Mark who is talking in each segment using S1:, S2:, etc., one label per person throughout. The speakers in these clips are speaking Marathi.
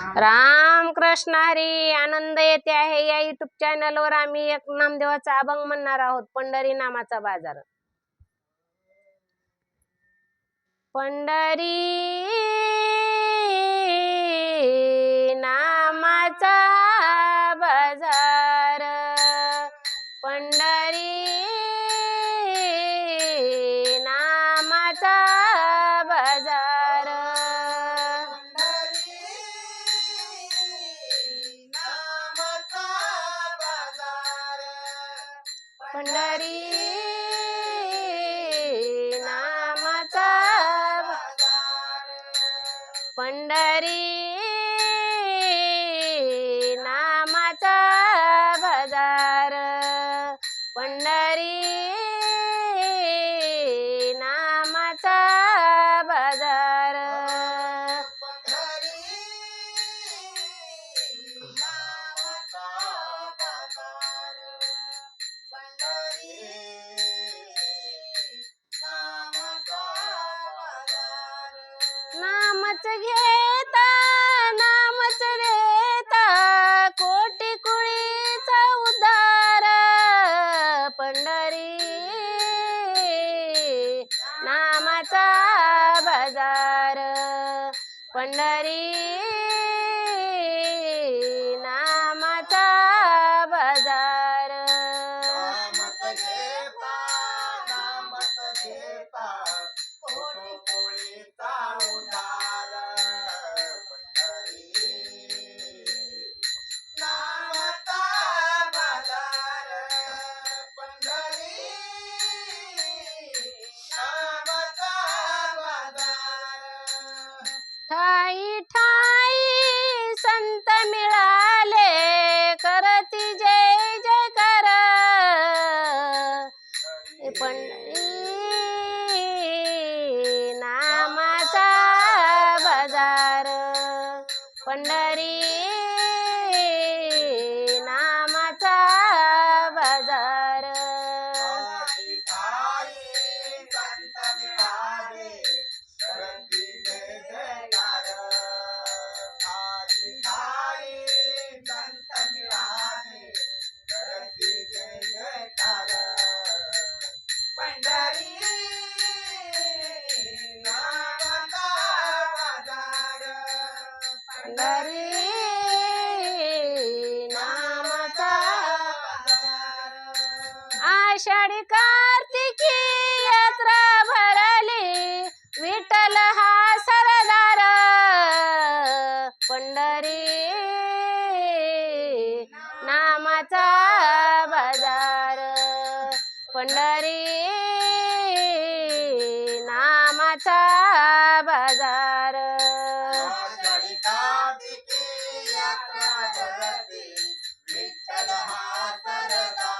S1: राम कृष्ण हरी आनंद येते आहे. या युट्यूब चॅनलवर आम्ही एक नामदेवाचा अभंग म्हणणार आहोत पंढरी नामाचा बाजार. पंढरी पंढरी नामाचा पंढरी हजार पंढरी ठाई संत मिळाले करती जय जय कर. पंढरी नामाचा बाजार
S2: पंढरी
S1: आषाढी कार्तिकी यात्रा भरली. विठ्ठल हा सरदार. पंढरी नामाचा बाजार. पंढरी नामाचा बाजार.
S2: विठ्ठल हा सरदार.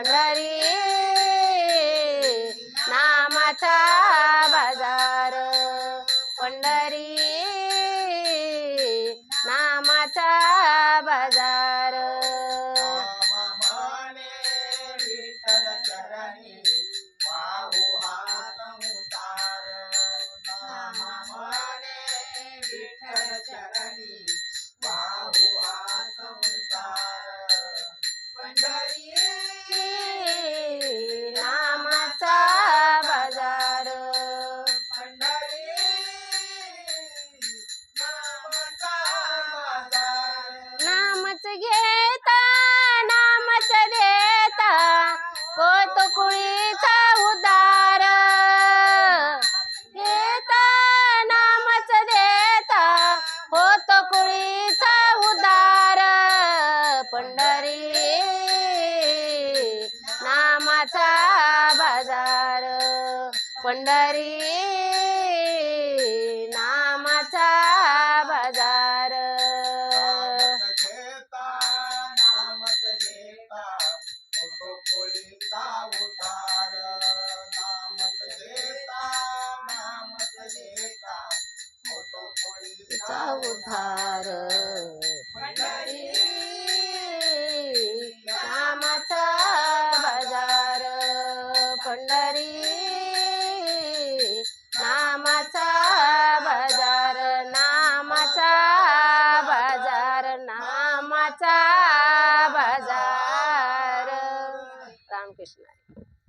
S2: पंढरी नामाचा बाजार. पंढरी नामाचा
S1: पंढरी नामाचा बाजार. उधार 会
S3: 是
S1: 哪
S3: 一？